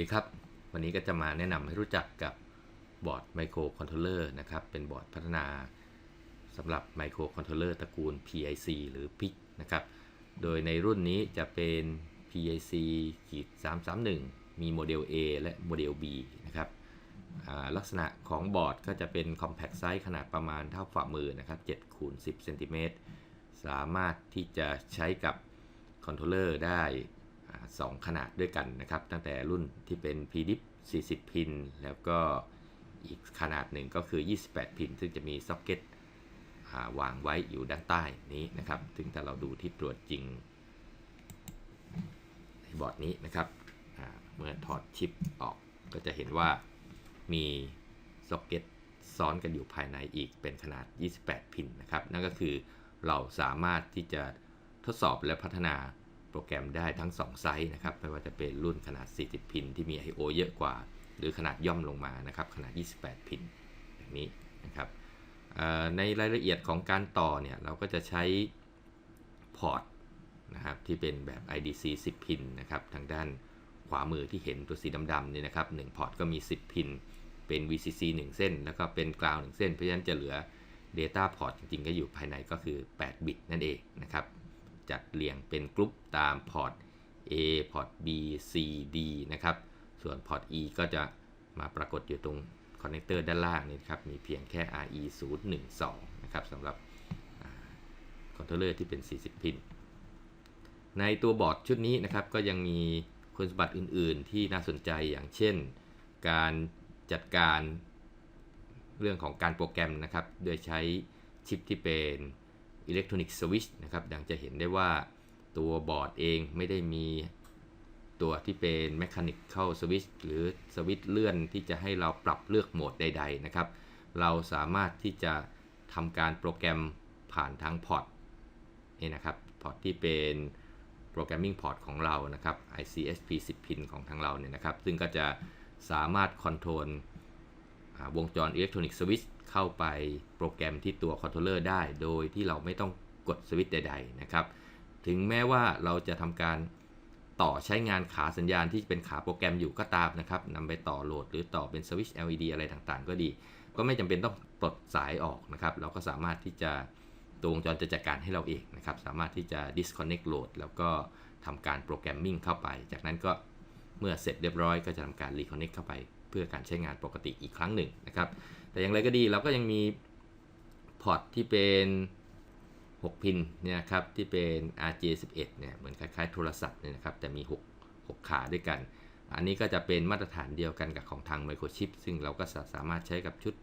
ดีครับ วันนี้ก็จะมาแนะนำให้รู้จักกับบอร์ดไมโครคอนโทรลเลอร์นะครับ เป็นบอร์ดพัฒนาสำหรับไมโครคอนโทรลเลอร์ตระกูล PIC หรือ PIC นะครับ โดยในรุ่นนี้จะเป็น PIC ขีด331 มีโมเดล A และโมเดล B นะครับลักษณะของบอร์ดก็จะเป็น compact size ขนาดประมาณเท่าฝ่ามือนะครับ7คูณ10เซนติเมตรสามารถที่จะใช้กับคอนโทรลเลอร์ได้ อ่าสองขนาดด้วยกันนะครับ ตั้งแต่รุ่นที่เป็น PDIP 40 พิน แล้วก็อีกขนาดหนึ่งก็คือ 28 พิน ซึ่งจะมีซ็อกเก็ตวางไว้อยู่ด้านใต้นี้นะครับ ซึ่งถ้าเราดูที่ตรวจจริง ในบอร์ดนี้นะครับ เมื่อถอดชิปออกก็จะเห็นว่ามีซ็อกเก็ตซ้อนกันอยู่ภายในอีกเป็นขนาด 28 พินนะครับ นั่นก็คือเราสามารถที่จะทดสอบและพัฒนา โปรแกรมได้ทั้ง 2 ไซส์นะครับไม่ว่าจะเป็นรุ่นขนาด 40 พินที่มี I/O เยอะกว่า หรือขนาดย่อมลงมานะครับขนาด 28 พินอย่างนี้นะครับในรายละเอียดของการต่อเนี่ยเราก็จะใช้พอร์ตนะครับที่เป็นแบบ IDC 10 พินนะครับทางด้านขวามือที่เห็นตัวสีดำๆนี่นะครับ1พอร์ตก็มี 10 พิน เป็น VCC 1 เส้น แล้วก็เป็นกราว1เส้น เพราะฉะนั้นจะเหลือ Data Port จริงๆ ก็อยู่ภายในก็คือ 8 บิตนั่นเองนะครับ จัดเรียงเป็นกรุ๊ปตามพอร์ต A พอร์ต B C D นะครับ ส่วนพอร์ต E ก็จะมาปรากฏอยู่ตรงคอนเนคเตอร์ด้านล่างนี่ครับ มีเพียงแค่ RE 0 1 2นะครับสำหรับคอนโทรลเลอร์ที่เป็น 40 พิน ในตัวบอร์ดชุดนี้นะครับ ก็ยังมีคุณสมบัติอื่น ๆ ที่น่าสนใจอย่างเช่น การจัดการเรื่องของการโปรแกรมนะครับ โดยใช้ชิปที่เป็น อิเล็กทรอนิกส์สวิชนะครับดังจะเห็นได้ว่าตัวบอร์ดเองไม่ได้มีตัวที่เป็นแมช a นิกเข้าสวิชหรือสวิตช์เลื่อนที่จะให้เราปรับเลือกโหมดใด ๆนะครับ เราสามารถที่จะทำการโปรแกรมผ่านทางพอร์ตนี่นะครับพอร์ตที่เป็นโปรแกรมมิ่งพอร์ตของเรานะครับ ICSP 10 พินของทางเราเนี่ยนะครับ ซึ่งก็จะสามารถคอนโทรล วงจรอิเล็กทรอนิกส์สวิตช์เข้าไปโปรแกรมที่ตัวคอนโทรลเลอร์ได้ โดยที่เราไม่ต้องกดสวิตช์ใด ๆ นะครับ ถึงแม้ว่าเราจะทำการต่อใช้งานขาสัญญาณที่เป็นขาโปรแกรมอยู่ก็ตามนะครับนำไปต่อโหลดหรือต่อเป็นสวิตช์ LED อะไรต่างๆ ก็ดี ก็ไม่จำเป็นต้องปลดสายออกนะครับ เราก็สามารถที่จะตัววงจรจะจัดการให้เราเองนะครับ สามารถที่จะ disconnect โหลดแล้วก็ทำการโปรแกรมมิ่งเข้าไป จากนั้นก็เมื่อเสร็จเรียบร้อยก็จะทำการ reconnect เข้าไป เพื่อการใช้งานปกติอีกครั้งหนึ่งนะครับ แต่อย่างไรก็ดีเราก็ยังมีพอร์ตที่เป็น 6 พินเนี่ยครับที่เป็น RJ11 เนี่ยเหมือนคล้ายๆ โทรศัพท์เนี่ยนะครับแต่มี 6 6 ขาด้วยกัน อันนี้ก็จะเป็นมาตรฐานเดียวกันกับของทาง Microchip ซึ่งเราก็สามารถใช้กับชุด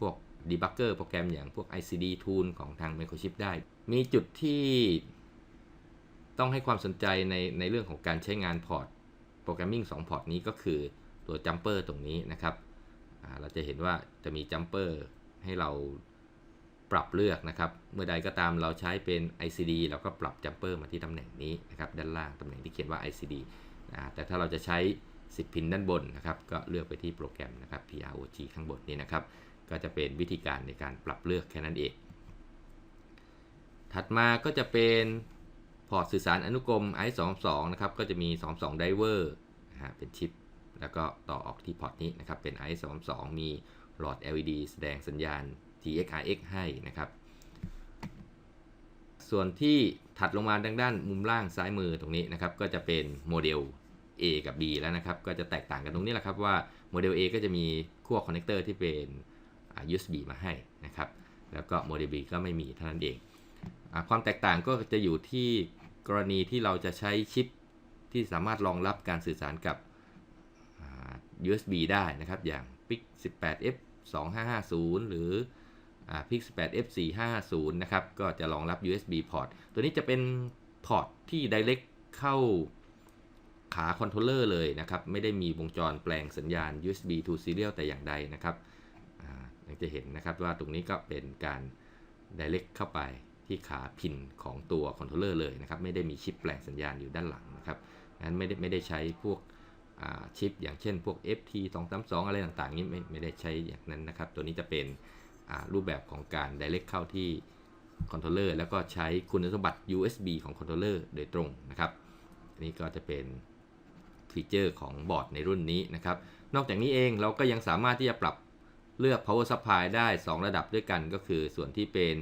พวก debugger โปรแกรมอย่างพวก ICD tool ของทาง Microchip ได้ มีจุดที่ต้องให้ความสนใจในในเรื่องของการใช้งานพอร์ตโปรแกรมมิ่ง2พอร์ตนี้ก็คือ ตัวจัมเปอร์ตรงนี้นะครับเราจะเห็นว่าจะมีจัมเปอร์ให้เราปรับเลือกนะครับ เมื่อใดก็ตามเราใช้เป็น ICD เราก็ปรับจัมเปอร์มาที่ตำแหน่งนี้นะครับ ด้านล่างตำแหน่งที่เขียนว่า ICD แต่ถ้าเราจะใช้ 10 พินด้านบนนะครับ ก็เลือกไปที่โปรแกรมนะครับ PROG ข้างบนนี้นะครับ ก็จะเป็นวิธีการในการปรับเลือกแค่นั้นเอง ถัดมาก็จะเป็นพอร์ตสื่อสารอนุกรม I22 นะครับ ก็จะมี 22ไดเวอร์เป็นชิป แล้วก็ต่อออกที่พอร์ตนี้นะครับ เป็น I22 มีหลอด LED แสดงสัญญาณ TXRX ให้นะครับ ส่วนที่ถัดลงมาด้านด้านมุมล่างซ้ายมือตรงนี้นะครับ ก็จะเป็นโมเดล A กับ B แล้วนะครับ ก็จะแตกต่างกันตรงนี้แหละครับว่าโมเดล A ก็จะมีขั้วคอนเนคเตอร์ที่เป็น USB มาให้นะครับ แล้วก็โมเดล B ก็ไม่มีเท่านั้นเอง ความแตกต่างก็จะอยู่ที่กรณีที่เราจะใช้ชิปที่สามารถรองรับการสื่อสารกับ USB ได้นะครับ อย่าง PIC 18F 2550 หรือ PIC 18F 450นะครับ ก็จะรองรับ USB พอร์ตตัวนี้จะเป็นพอร์ตที่ direct เข้าขาคอนโทรลเลอร์เลยนะครับ ไม่ได้มีวงจรแปลงสัญญาณ USB to serial แต่อย่างใดนะครับอย่างจะเห็นนะครับว่าตรงนี้ก็เป็นการ direct เข้าไปที่ขาพินของตัวคอนโทรลเลอร์เลยนะครับ ไม่ได้มีชิปแปลงสัญญาณอยู่ด้านหลังนะครับนั้นไม่ได้ไม่ได้ใช้พวก ชิป อย่างเช่นพวก FT 232อะไรต่างๆนี้ไม่ไม่ได้ใช้อย่างนั้นนะครับ ตัวนี้จะเป็นรูปแบบของการ direct เข้าที่คอนโทรลเลอร์แล้วก็ใช้คุณสมบัติ USB ของคอนโทรลเลอร์โดยตรงนะครับอันนี้ก็จะเป็นฟีเจอร์ของบอร์ดในรุ่นนี้นะครับ นอกจากนี้เองเราก็ยังสามารถที่จะปรับเลือก power supply ได้ 2 ระดับด้วยกันก็คือส่วนที่เป็น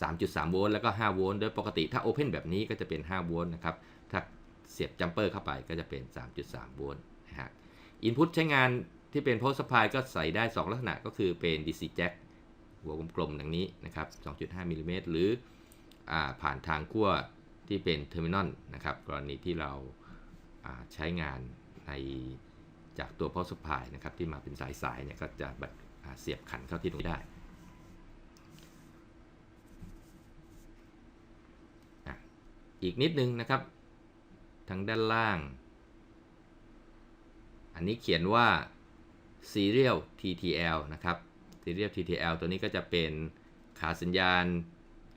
3.3 โวลต์แล้วก็ 5 โวลต์โดยปกติถ้า Open แบบนี้ก็จะเป็น 5 โวลต์นะครับ เสียบจัมเปอร์เข้าไปก็จะเป็น 3.3 โวลต์นะฮะ Input ใช้งานที่เป็น power supply ก็ใส่ได้ 2 ลักษณะก็คือเป็น DC jack หัวกลมๆดังนี้นะครับ 2.5มิลลิเมตรหรืออผ่านทางขั้วที่เป็นเทอร์มินอลนะครับ กรณีที่เราาใช้งานในจากตัว power supply นะครับที่มาเป็นสายๆเนี่ยก็จะบบอ่าเสียบขันเข้าที่ตรงนี้ได้ อีกนิดนึงนะครับ ทางด้านล่าง อันนี้เขียนว่า serial TTL นะครับ serial TTL ตัวนี้ก็จะเป็นขาสัญญาณ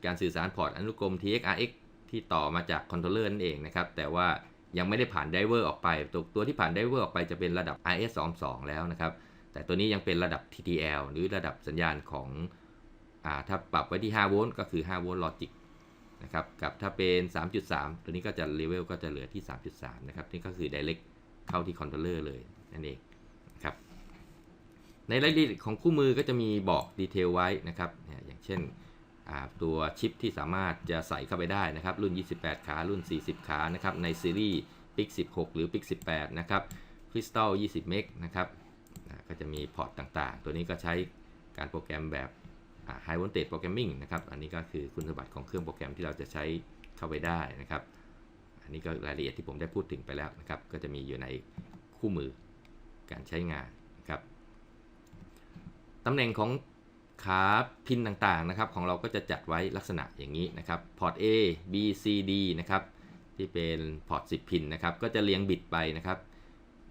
การสื่อสารพอร์ตอนุกรม TXRX ที่ต่อมาจากคอนโทรลเลอร์นั่นเองนะครับ แต่ว่ายังไม่ได้ผ่านไดเวอร์ออกไป ตัวตัวที่ผ่านไดเวอร์ออกไปจะเป็นระดับ RS22 แล้วนะครับ แต่ตัวนี้ยังเป็นระดับ TTL หรือระดับสัญญาณของ อ่า ถ้าปรับไว้ที่ 5 โวลต์ก็คือ 5 โวลต์ลอจิก นะครับกับถ้าเป็น 3.3 ตัวนี้ก็จะเลเวลก็จะเหลือที่ 3.3 นะครับ นี่ก็คือ direct เข้าที่คอนโทรลเลอร์เลยนั่นเองนะครับในรายละเอียดของคู่มือก็จะมีบอกดีเทลไว้นะครับ อย่างเช่นตัวชิปที่สามารถจะใส่เข้าไปได้นะครับ รุ่น 28 ขารุ่น 40 ขานะครับในซีรีส์ PIC 16 หรือ PIC 18 นะครับ Crystal 20 เมกนะครับก็จะมีพอร์ตต่างๆ ตัวนี้ก็ใช้การโปรแกรมแบบ High Voltage Programming นะครับ อันนี้ก็คือคุณสมบัติของเครื่องโปรแกรมที่เราจะใช้เข้าไปได้นะครับ อันนี้ก็รายละเอียดที่ผมได้พูดถึงไปแล้วนะครับ ก็จะมีอยู่ในคู่มือการใช้งานนะครับตำแหน่งของขาพินต่างๆนะครับ ของเราก็จะจัดไว้ลักษณะอย่างนี้นะครับ พอร์ต A B C D นะครับ ที่เป็นพอร์ต 10 พินนะครับ ก็จะเรียงบิตไปนะครับ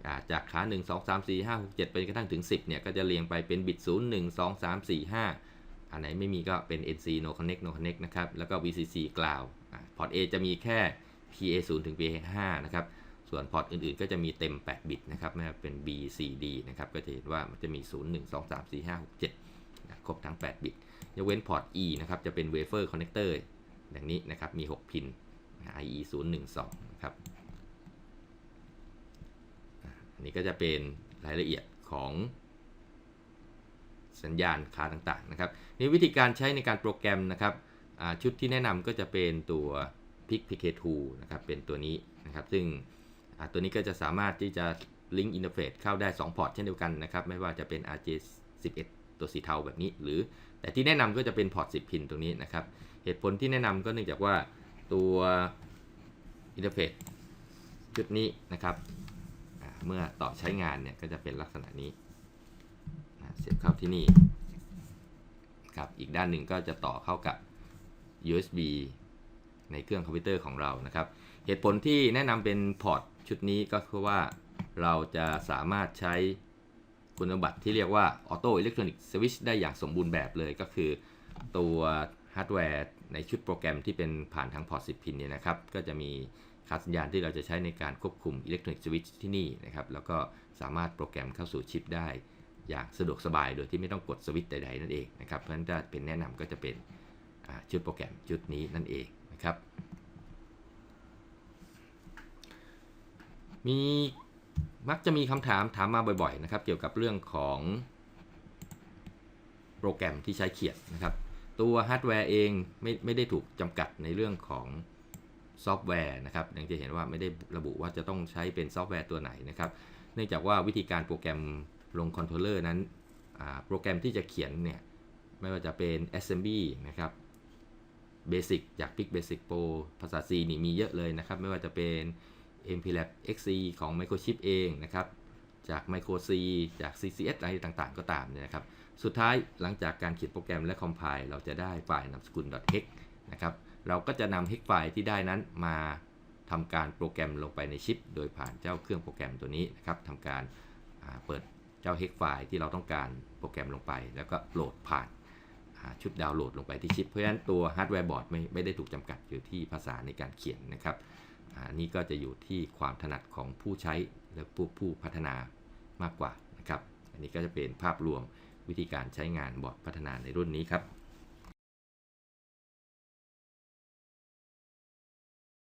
อ่าจากขา 1 2 3 4 5 6 7 ไปกระทั่งถึง 10 เนี่ย ก็จะเรียงไปเป็นบิต 0 1 2 3 4 5 อันไหนไม่มีก็เป็น NC no connect no connect นะครับ แล้วก็ VCC กล่าวพอร์ต A จะมีแค่ PA 0ถึง PA 5นะครับ ส่วนพอร์ตอื่นๆ ก็จะมีเต็ม 8 บิตนะครับไม่ว่าเป็น B C D นะครับ ก็จะเห็นว่ามันจะมี 0 1 2 3 4 5 6 7นะครบทั้ง 8 บิต ยกเว้นพอร์ต E นะครับ จะเป็น wafer connector อย่างนี้นะครับ มี 6 พิน IE 0 1 2นะครับอันนี้ก็จะเป็นรายละเอียดของ สัญญาณค่าต่างๆนะครับนี่วิธีการใช้ในการโปรแกรมนะครับชุดที่แนะนำก็จะเป็นตัว PIC PK2 นะครับเป็นตัวนี้นะครับซึ่งตัวนี้ก็จะสามารถที่จะลิงก์อินเทอร์เฟซเข้าได้ 2 พอร์ตเช่นเดียวกันนะครับ ไม่ว่าจะเป็น RJ11 ตัวสีเทาแบบนี้ หรือ แต่ที่แนะนำก็จะเป็นพอร์ต 10 พินตรงนี้นะครับ เหตุผลที่แนะนำก็เนื่องจากว่าตัวอินเทอร์เฟซชุดนี้นะครับเมื่อต่อใช้งานเนี่ยก็จะเป็นลักษณะนี้อ่าเสียบเข้า ที่นี่ครับอีกด้านหนึ่งก็จะต่อเข้ากับ USB ในเครื่องคอมพิวเตอร์ของเรานะครับ เหตุผลที่แนะนำเป็นพอร์ตชุดนี้ก็คือว่าเราจะสามารถใช้คุณสมบัติที่เรียกว่าออโต้อิเล็กทรอนิกส์สวิตช์ได้อย่างสมบูรณ์แบบเลยก็คือตัวฮาร์ดแวร์ในชุดโปรแกรมที่เป็นผ่านทางพอร์ต 10 พินเนี่ยนะครับ ก็จะมีค่าสัญญาณที่เราจะใช้ในการควบคุมอิเล็กทรอนิกส์สวิตช์ที่นี่นะครับ แล้วก็สามารถโปรแกรมเข้าสู่ชิปได้ อย่างสะดวกสบายโดยที่ไม่ต้องกดสวิตช์ใดๆนั่นเองนะครับ เพราะฉะนั้นถ้าเป็นแนะนำก็จะเป็นชุดโปรแกรมชุดนี้นั่นเองนะครับ มีมักจะมีคำถามถามมาบ่อยๆนะครับ เกี่ยวกับเรื่องของโปรแกรมที่ใช้เขียนนะครับ ตัวฮาร์ดแวร์เองไม่ไม่ได้ถูกจำกัดในเรื่องของซอฟต์แวร์นะครับอย่างจะเห็นว่าไม่ได้ระบุว่าจะต้องใช้เป็นซอฟต์แวร์ตัวไหนนะครับ เนื่องจากว่าวิธีการโปรแกรม ลงคอนโทรลเลอร์นั้นโปรแกรมที่จะเขียนเนี่ย ไม่ว่าจะเป็น assembly นะครับ Basic จาก PIC Basic Pro ภาษา C นี่มีเยอะเลยนะครับ ไม่ว่าจะเป็น MPLAB XC ของ Microchip เองนะครับจาก Micro C จาก CCS อะไรต่างๆ ก็ตามเนี่ยนะครับ สุดท้ายหลังจากการเขียนโปรแกรมและ compile เราจะได้ไฟล์นามสกุล .hex นะครับ เราก็จะนำ hex ไฟล์ที่ได้นั้นมาทำการโปรแกรมลงไปในชิป โดยผ่านเจ้าเครื่องโปรแกรมตัวนี้นะครับทำการเปิด เจ้า hex ไฟล์ที่เราต้องการโปรแกรมลงไป แล้วก็โหลดผ่านชุดดาวน์โหลดลงไปที่ชิป เพราะฉะนั้นตัวฮาร์ดแวร์บอร์ดไม่ไม่ได้ถูกจำกัดอยู่ที่ภาษาในการเขียนนะครับอ่านี่ก็จะอยู่ที่ความถนัดของผู้ใช้และผู้ผู้พัฒนามากกว่านะครับ อันนี้ก็จะเป็นภาพรวมวิธีการใช้งานบอร์ดพัฒนาในรุ่นนี้ครับ